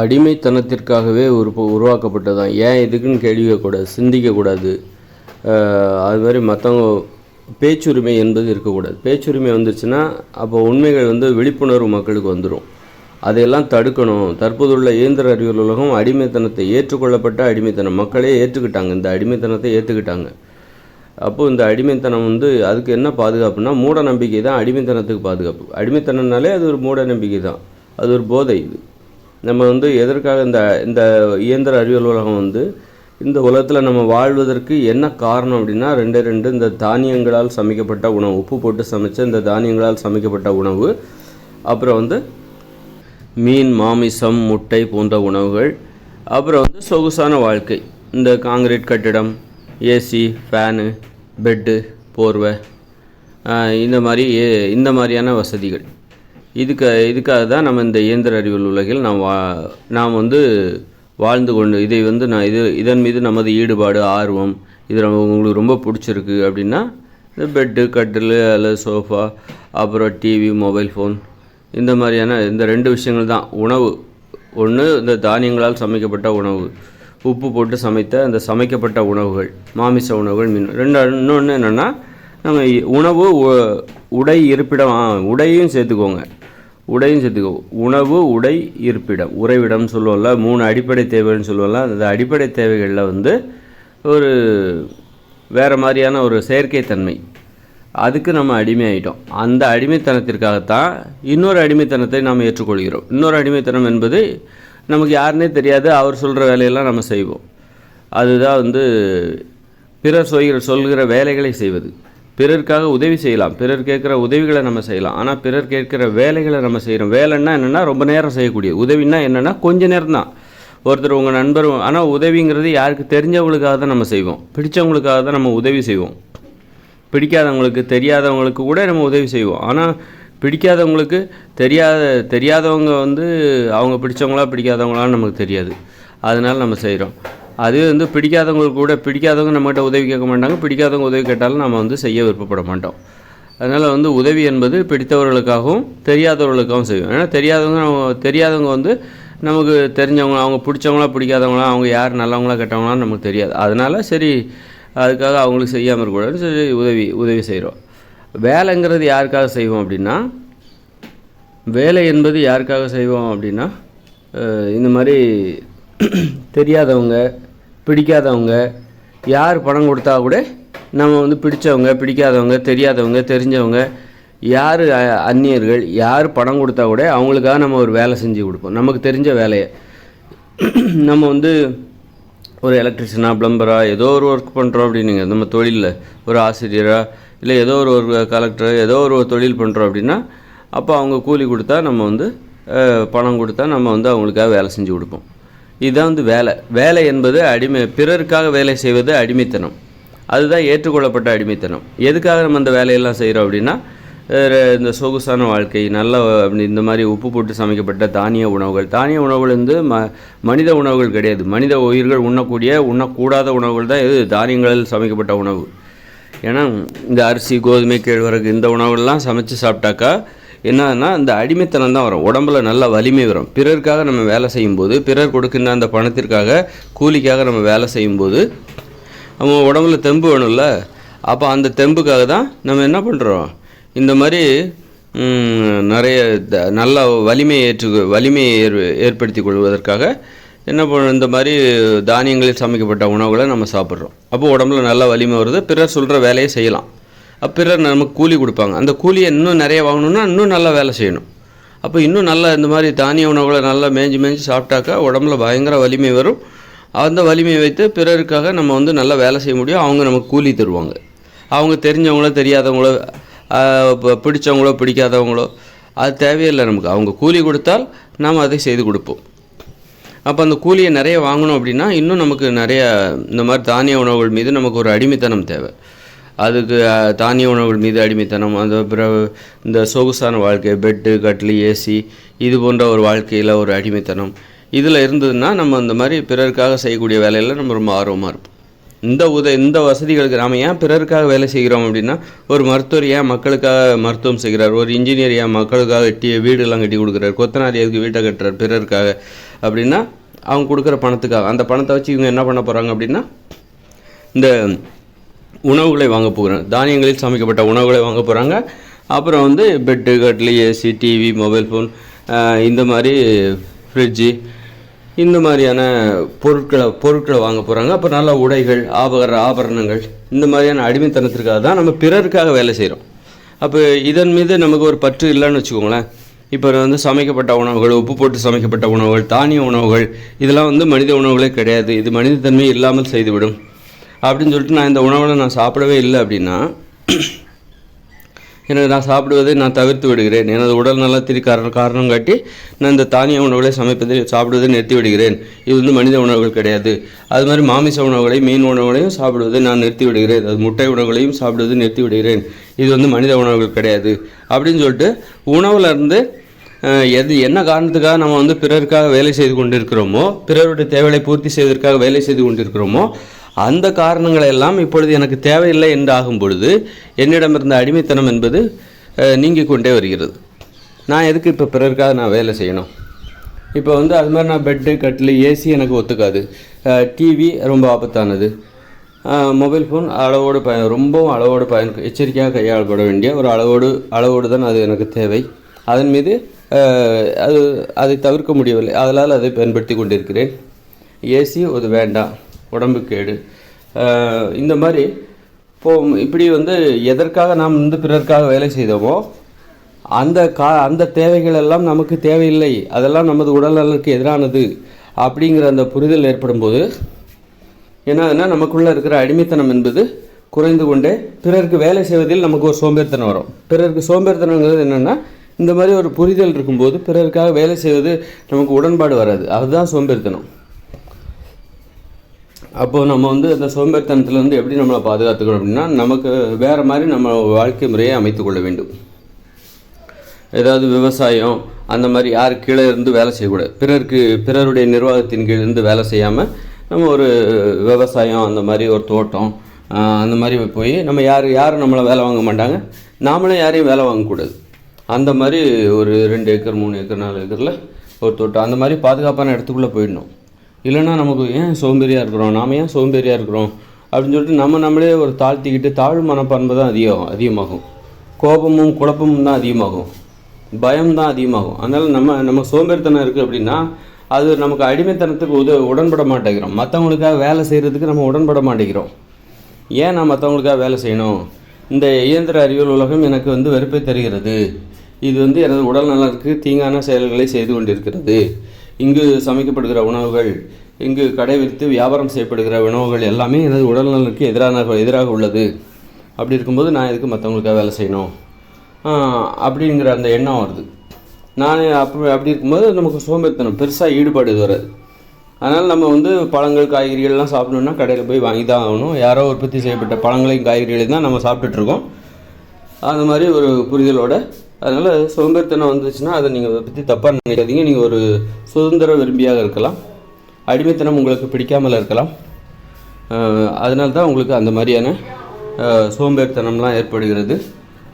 அடிமைத்தனத்திற்காகவே ஒரு உருவாக்கப்பட்டதான். ஏன் இதுக்குன்னு கேள்விக்கக்கூடாது சிந்திக்கக்கூடாது அது மாதிரி மற்றவங்க பேச்சுரிமை என்பது இருக்கக்கூடாது. பேச்சுரிமை வந்துருச்சுன்னா அப்போ உண்மைகள் வந்து விழிப்புணர்வு மக்களுக்கு வந்துடும் அதையெல்லாம் தடுக்கணும். தற்போதுள்ள இயந்திர அறிவியல் உலகம் அடிமைத்தனத்தை ஏற்றுக்கொள்ளப்பட்ட அடிமைத்தனம். மக்களே ஏற்றுக்கிட்டாங்க. இந்த அடிமைத்தனத்தை ஏற்றுக்கிட்டாங்க அப்போது இந்த அடிமைத்தனம் வந்து அதுக்கு என்ன பாதுகாப்புனா மூட நம்பிக்கை தான் அடிமைத்தனத்துக்கு பாதுகாப்பு. அடிமைத்தனம்னாலே அது ஒரு மூட நம்பிக்கை தான். அது ஒரு போதை இது. நம்ம வந்து எதற்காக இந்த இந்த இயந்திர அறிவியல் உலகம் வந்து இந்த உலகத்தில் நம்ம வாழ்வதற்கு என்ன காரணம் அப்படின்னா ரெண்டு ரெண்டு இந்த தானியங்களால் சமைக்கப்பட்ட உணவு உப்பு போட்டு சமைச்ச இந்த தானியங்களால் சமைக்கப்பட்ட உணவு அப்புறம் வந்து மீன் மாமிசம் முட்டை போன்ற உணவுகள் அப்புறம் வந்து சொகுசான வாழ்க்கை. இந்த காங்கிரீட் கட்டிடம் ஏசி ஃபேனு பெட்டு போர்வை இந்த மாதிரி ஏ- இந்த மாதிரியான வசதிகள். இதுக்கு இதுக்காக தான் நம்ம இந்த இயந்திர அறிவியல் உலகில் நாம் வா நாம் வந்து வாழ்ந்து கொண்டு இதை வந்து நான் இது இதன் மீது நமது ஈடுபாடு ஆர்வம் இது நம்ம உங்களுக்கு ரொம்ப பிடிச்சிருக்கு அப்படின்னா இந்த பெட்டு கட்டில் அல்லது சோஃபா அப்புறம் டிவி மொபைல் ஃபோன் இந்த மாதிரியான இந்த ரெண்டு விஷயங்கள் தான். உணவு. ஒன்று இந்த தானியங்களால் சமைக்கப்பட்ட உணவு. உப்பு போட்டு சமைத்த அந்த சமைக்கப்பட்ட உணவுகள் மாமிச உணவுகள் மீன் ரெண்டு இன்னொன்று என்னென்னா நம்ம இ- உணவு உடை இருப்பிடம் ஆ, உடையும் சேர்த்துக்கோங்க. உடையும் சேர்த்துக்கோ. உணவு உடை இருப்பிடம். உறைவிடம் சொல்லுவோம்ல மூணு அடிப்படை தேவைன்னு சொல்லுவோம்ல அந்த அடிப்படை தேவைகளில் வந்து ஒரு வேறு மாதிரியான ஒரு செயற்கைத்தன்மை அதுக்கு நம்ம அடிமையாயிட்டோம். அந்த அடிமைத்தனத்திற்காகத்தான் இன்னொரு அடிமைத்தனத்தை நாம் ஏற்றுக்கொள்கிறோம். இன்னொரு அடிமைத்தனம் என்பது நமக்கு யாருன்னே தெரியாது அவர் சொல்கிற வேலையெல்லாம் நம்ம செய்வோம். அதுதான் வந்து பிறர் சொல்கிற சொல்கிற வேலைகளை செய்வது. பிறருக்காக உதவி செய்யலாம். பிறர் கேட்குற உதவிகளை நம்ம செய்யலாம். ஆனால் பிறர் கேட்குற வேலைகளை நம்ம செய்கிறோம் வேலைன்னா என்னென்னா ரொம்ப நேரம் செய்யக்கூடிய. உதவின்னா என்னென்னா கொஞ்சம் நேரம் தான். ஒருத்தர் உங்கள் நண்பர் ஆனால் உதவிங்கிறது யாருக்கு தெரிஞ்சவங்களுக்காக தான் நம்ம செய்வோம். பிடிச்சவங்களுக்காக தான் நம்ம உதவி செய்வோம். பிடிக்காதவங்களுக்கு தெரியாதவங்களுக்கு கூட நம்ம உதவி செய்வோம். ஆனால் பிடிக்காதவங்களுக்கு தெரியாத தெரியாதவங்க வந்து அவங்க பிடிச்சவங்களா பிடிக்காதவங்களான்னு நமக்கு தெரியாது. அதனால் நம்ம செய்கிறோம் அது வந்து பிடிக்காதவங்களுக்கு கூட பிடிக்காதவங்க நம்மகிட்ட உதவி கேட்க மாட்டாங்க. பிடிக்காதவங்க உதவி கேட்டாலும் நம்ம வந்து செய்ய விருப்பப்பட மாட்டோம். அதனால் வந்து உதவி என்பது பிடித்தவர்களுக்காகவும் தெரியாதவர்களுக்காகவும் செய்வோம். ஏன்னா தெரியாதவங்க நம்ம தெரியாதவங்க வந்து நமக்கு தெரிஞ்சவங்க அவங்க பிடிச்சவங்களா பிடிக்காதவங்களா அவங்க யார் நல்லவங்களா கெட்டவங்களான்னு நமக்கு தெரியாது. அதனால் சரி அதுக்காக அவங்களுக்கு செய்யாமல் இருக்கக்கூடாதுன்னு சரி உதவி உதவி செய்கிறோம் வேலைங்கிறது யாருக்காக செய்வோம் அப்படின்னா வேலை என்பது யாருக்காக செய்வோம் அப்படின்னா இந்த மாதிரி தெரியாதவங்க பிடிக்காதவங்க யார் பணம் கொடுத்தா கூட நம்ம வந்து பிடிச்சவங்க பிடிக்காதவங்க தெரியாதவங்க தெரிஞ்சவங்க யார் அந்நியர்கள் யார் பணம் கொடுத்தா கூட அவங்களுக்காக நம்ம ஒரு வேலை செஞ்சு கொடுப்போம். நமக்கு தெரிஞ்ச வேலையை. நம்ம வந்து ஒரு எலக்ட்ரிஷியனா ப்ளம்பராக ஏதோ ஒரு ஒர்க் பண்ணுறோம் அப்படின்னுங்க. நம்ம தொழிலில் ஒரு ஆசிரியராக இல்லை ஏதோ ஒரு ஒரு கலெக்டர் ஏதோ ஒரு தொழில் பண்ணுறோம் அப்படின்னா அப்போ அவங்க கூலி கொடுத்தா நம்ம வந்து பணம் கொடுத்தா நம்ம வந்து அவங்களுக்காக வேலை செஞ்சு கொடுப்போம். இதுதான் வந்து வேலை. வேலை என்பது அடிமை பிறருக்காக வேலை செய்வது அடிமைத்தனம். அதுதான் ஏற்றுக்கொள்ளப்பட்ட அடிமைத்தனம். எதுக்காக நம்ம அந்த வேலையெல்லாம் செய்கிறோம் அப்படின்னா இந்த சொகுசான வாழ்க்கை நல்ல அப்படி இந்த மாதிரி உப்பு போட்டு சமைக்கப்பட்ட தானிய உணவுகள். தானிய உணவுகள் வந்து ம மனித உணவுகள் கிடையாது. மனித உயிர்கள் உண்ணக்கூடிய உண்ணக்கூடாத உணவுகள் தான் இது தானியங்களில் சமைக்கப்பட்ட உணவு. ஏன்னா இந்த அரிசி கோதுமை கேழ்வரகு இந்த உணவுகள்லாம் சமைச்சு சாப்பிட்டாக்கா என்னன்னா இந்த அடிமைத்தனம் தான் வரும். உடம்புல நல்ல வலிமை வரும். பிறருக்காக நம்ம வேலை செய்யும்போது பிறர் கொடுக்கின்ற அந்த பணத்திற்காக கூலிக்காக நம்ம வேலை செய்யும்போது நம்ம உடம்புல தெம்பு வேணும்ல? அப்போ அந்த தெம்புக்காக தான் நம்ம என்ன பண்ணுறோம் இந்த மாதிரி நிறைய த- நல்ல வலிமையை ஏற்று வலிமையை ஏற் ஏற்படுத்தி கொள்வதற்காக என்ன பண்ண இந்த மாதிரி தானியங்களில் சமைக்கப்பட்ட உணவுகளை நம்ம சாப்பிட்றோம். அப்போ உடம்புல நல்ல வலிமை வருது. பிறர் சொல்கிற வேலையை செய்யலாம். பிறர் நமக்கு கூலி கொடுப்பாங்க. அந்த கூலியை இன்னும் நிறைய வாங்கணும்னா இன்னும் நல்லா வேலை செய்யணும். அப்போ இன்னும் நல்லா இந்த மாதிரி தானிய உணவுகளை நல்லா மேய்ஞ்சி மேய்ஞ்சி சாப்பிட்டாக்கா உடம்புல பயங்கர வலிமை வரும். அந்த வலிமையை வைத்து பிறருக்காக நம்ம வந்து நல்லா வேலை செய்ய முடியும். அவங்க நமக்கு கூலி தருவாங்க. அவங்க தெரிஞ்சவங்களோ தெரியாதவங்களோ பிடிச்சவங்களோ பிடிக்காதவங்களோ அது தேவையில்லை நமக்கு. அவங்க கூலி கொடுத்தால் நாம் அதை செய்து கொடுப்போம். அப்போ அந்த கூலியை நிறைய வாங்கணும் அப்படின்னா இன்னும் நமக்கு நிறைய இந்த மாதிரி தானிய உணவுகள் மீது நமக்கு ஒரு அடிமைத்தனம் தேவை. அதுக்கு தானிய உணவுகள் மீது அடிமைத்தனம் அந்த பிறகு இந்த சொகுசான வாழ்க்கை பெட்டு கட்லி ஏசி இது போன்ற ஒரு வாழ்க்கையில் ஒரு அடிமைத்தனம். இதில் இருந்ததுன்னா நம்ம அந்த மாதிரி பிறருக்காக செய்யக்கூடிய வேலையில் நம்ம ரொம்ப ஆர்வமாக இருப்போம். இந்த உத இந்த வசதிகளுக்கு நாம் ஏன் பிறருக்காக வேலை செய்கிறோம் அப்படின்னா ஒரு மருத்துவர் ஏன் மக்களுக்காக மருத்துவம் செய்கிறார்? ஒரு இன்ஜினியர் ஏன் மக்களுக்காக கட்டி வீடெல்லாம் கட்டி கொடுக்குறாரு? கொத்தனார் எதுக்கு வீட்டை கட்டுறார் பிறருக்காக? அப்படின்னா அவங்க கொடுக்குற பணத்துக்காக அந்த பணத்தை வச்சு இவங்க என்ன பண்ண போகிறாங்க அப்படின்னா இந்த உணவுகளை வாங்க போகிறாங்க. தானியங்களில் சமைக்கப்பட்ட உணவுகளை வாங்க போகிறாங்க அப்புறம் வந்து பெட்டு கட்லி ஏசி டிவி மொபைல் ஃபோன் இந்த மாதிரி ஃப்ரிட்ஜு இந்த மாதிரியான பொருட்களை பொருட்களை வாங்க போகிறாங்க அப்புறம் நல்ல உடைகள் ஆபகர ஆபரணங்கள் இந்த மாதிரியான அடிமைத்தனத்திற்காக தான் நம்ம பிறருக்காக வேலை செய்கிறோம் அப்போ இதன் மீது நமக்கு ஒரு பற்று இல்லைன்னு வச்சுக்கோங்களேன். இப்போ வந்து சமைக்கப்பட்ட உணவுகள் உப்பு போட்டு சமைக்கப்பட்ட உணவுகள் தானிய உணவுகள் இதெல்லாம் வந்து மனித உணவுகளே கிடையாது. இது மனிதத்தன்மை இல்லாமல் செய்துவிடும். அப்படின்னு சொல்லிட்டு நான் இந்த உணவில் நான் சாப்பிடவே இல்லை அப்படின்னா எனக்கு நான் சாப்பிடுவதை நான் தவிர்த்து விடுகிறேன். எனது உடல் நலத்திற்கு காரணம் காரணம் காட்டி நான் இந்த தானிய உணவுகளை சமைப்பதை சாப்பிடுவதை நிறுத்தி விடுகிறேன். இது வந்து மனித உணவுகள் கிடையாது. அது மாதிரி மாமிச உணவுகளை மீன் உணவுகளையும் சாப்பிடுவதை நான் நிறுத்தி விடுகிறேன். அது முட்டை உணவுகளையும் சாப்பிடுவதை நிறுத்தி விடுகிறேன். இது வந்து மனித உணவுகள் கிடையாது. அப்படின்னு சொல்லிட்டு உணவுலேருந்து எது என்ன காரணத்துக்காக நம்ம வந்து பிறருக்காக வேலை செய்து கொண்டிருக்கிறோமோ பிறருடைய தேவைகளை பூர்த்தி செய்வதற்காக வேலை செய்து கொண்டிருக்கிறோமோ அந்த காரணங்களை எல்லாம் இப்பொழுது எனக்கு தேவையில்லை என்றாகும் பொழுது என்னிடம் இருந்த அடிமைத்தனம் என்பது நீங்கிக் கொண்டே வருகிறது. நான் எதுக்கு இப்போ பிறருக்காக நான் வேலை செய்யணும்? இப்போ வந்து அது மாதிரி நான் பெட்டு கட்டில் ஏசி எனக்கு ஒத்துக்காது. டிவி ரொம்ப ஆபத்தானது. மொபைல் ஃபோன் அளவோடு பயன் ரொம்பவும் அளவோடு பயன் எச்சரிக்கையாக கையாளப்பட வேண்டிய ஒரு அளவோடு அளவோடு தான் அது எனக்கு தேவை. அதன் மீது அது அதை தவிர்க்க முடியவில்லை. அதனால் அதை பயன்படுத்தி கொண்டிருக்கிறேன். ஏசி அது வேண்டாம். உடம்பு கேடு. இந்த மாதிரி இப்போ இப்படி வந்து எதற்காக நாம் வந்து பிறருக்காக வேலை செய்தோமோ அந்த கா அந்த தேவைகள் எல்லாம் நமக்கு தேவையில்லை. அதெல்லாம் நமது உடல் நலனுக்கு எதிரானது அப்படிங்கிற அந்த புரிதல் ஏற்படும் போது என்னதுன்னா நமக்குள்ளே இருக்கிற அடிமைத்தனம் என்பது குறைந்து கொண்டே பிறருக்கு வேலை செய்வதில் நமக்கு ஒரு சோம்பேறித்தனம் வரும். பிறருக்கு சோம்பேறித்தனங்கிறது என்னென்னா இந்த மாதிரி ஒரு புரிதல் இருக்கும்போது பிறருக்காக வேலை செய்வது நமக்கு உடன்பாடு வராது. அதுதான் சோம்பேறித்தனம். அப்போது நம்ம வந்து அந்த சோம்பேறித்தனத்துலேருந்து எப்படி நம்மளை பாதுகாத்துக்கணும் அப்படின்னா நமக்கு வேறு மாதிரி நம்ம வாழ்க்கை முறையை அமைத்துக்கொள்ள வேண்டும். ஏதாவது விவசாயம் அந்த மாதிரி யார் கீழே இருந்து வேலை செய்யக்கூடாது. பிறருக்கு பிறருடைய நிர்வாகத்தின் கீழ் இருந்து வேலை செய்யாமல் நம்ம ஒரு விவசாயம் அந்த மாதிரி ஒரு தோட்டம் அந்த மாதிரி போய் நம்ம யார் யாரும் நம்மளை வேலை வாங்க மாட்டாங்க? நாமளும் யாரையும் வேலை வாங்கக்கூடாது. அந்த மாதிரி ஒரு ரெண்டு ஏக்கர் மூணு ஏக்கர் நாலு ஏக்கரில் ஒரு தோட்டம் அந்த மாதிரி பாதுகாப்பான இடத்துக்குள்ளே போயிடணும். இல்லைன்னா நமக்கு ஏன் சோம்பேறியாக இருக்கிறோம்? நாம் ஏன் சோம்பேறியாக இருக்கிறோம்? அப்படின்னு சொல்லிட்டு நம்ம நம்மளே ஒரு தாழ்த்திக்கிட்டு தாழ்வு மனப்பான்மை தான் அதிகம் அதிகமாகும். கோபமும் குழப்பமும் தான் அதிகமாகும். பயம் தான் அதிகமாகும். அதனால் நம்ம நம்ம சோம்பேறித்தனம் இருக்குது அப்படின்னா அது நமக்கு அடிமைத்தனத்துக்கு உத உடன்பட மாட்டேங்கிறோம். மற்றவங்களுக்காக வேலை செய்கிறதுக்கு நம்ம உடன்பட மாட்டேங்கிறோம். ஏன் நான் மற்றவங்களுக்காக வேலை செய்யணும்? இந்த இயந்திர அறிவியல் உலகம் எனக்கு வந்து வெறுப்பை தருகிறது. இது வந்து எனது உடல் நலனுக்கு தீங்கான செயல்களை செய்து கொண்டிருக்கிறது. இங்கு சமைக்கப்படுகிற உணவுகள் இங்கு கடை விற்று வியாபாரம் செய்யப்படுகிற உணவுகள் எல்லாமே எனது உடல்நலனுக்கு எதிரான எதிராக உள்ளது. அப்படி இருக்கும்போது நான் எதுக்கு மற்றவங்களுக்காக வேலை செய்யணும்? அப்படிங்கிற அந்த எண்ணம் வருது. நான் அப்படி அப்படி இருக்கும்போது நமக்கு சோம்பேறித்தனம் பெருசாக ஈடுபாடு இது வராது. அதனால் நம்ம வந்து பழங்கள் காய்கறிகள்லாம் சாப்பிடணுன்னா கடையில் போய் வாங்கி தான் ஆகணும். யாரோ உற்பத்தி செய்யப்பட்ட பழங்களையும் காய்கறிகளையும் தான் நம்ம சாப்பிட்டுட்ருக்கோம் அந்த மாதிரி ஒரு புரிதலோட அதனால் சோம்பேறித்தனம் வந்துச்சுன்னா அதை நீங்கள் பற்றி தப்பாக நினைக்காதீங்க. நீங்கள் ஒரு சுதந்திர விரும்பியாக இருக்கலாம். அடிமைத்தனம் உங்களுக்கு பிடிக்காமல் இருக்கலாம். அதனால தான் உங்களுக்கு அந்த மாதிரியான சோம்பேறித்தனம்லாம் ஏற்படுகிறது.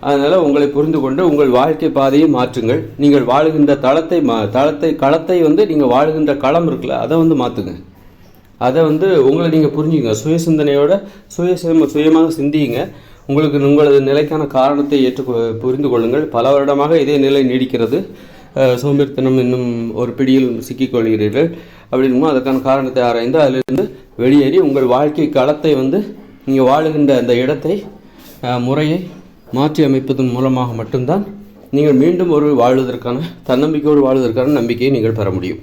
அதனால் உங்களை புரிந்து கொண்டு உங்கள் வாழ்க்கை பாதையை மாற்றுங்கள். நீங்கள் வாழுகின்ற தளத்தை மா தளத்தை களத்தை வந்து நீங்கள் வாழுகின்ற களம் இருக்குல்ல அதை வந்து மாற்றுங்க அதை வந்து உங்களை நீங்கள் புரிஞ்சுங்க சுய சிந்தனையோட சுய சுயமாக சிந்தியுங்க. உங்களுக்கு உங்களது நிலைக்கான காரணத்தை ஏற்று புரிந்து கொள்ளுங்கள். பல வருடமாக இதே நிலை நீடிக்கிறது. சோம்பேறித்தனம் இன்னும் ஒரு பிடியில் சிக்கிக்கொள்கிறீர்கள் அப்படின்னும் அதற்கான காரணத்தை ஆராய்ந்து அதிலிருந்து வெளியேறி உங்கள் வாழ்க்கை களத்தை வந்து நீங்கள் வாழுகின்ற அந்த இடத்தை முறையை மாற்றி அமைப்பதன் மூலமாக மட்டும்தான் நீங்கள் மீண்டும் ஒரு வாழ்வதற்கான தன்னம்பிக்கையோடு வாழ்வதற்கான நம்பிக்கையை நீங்கள் பெற முடியும்.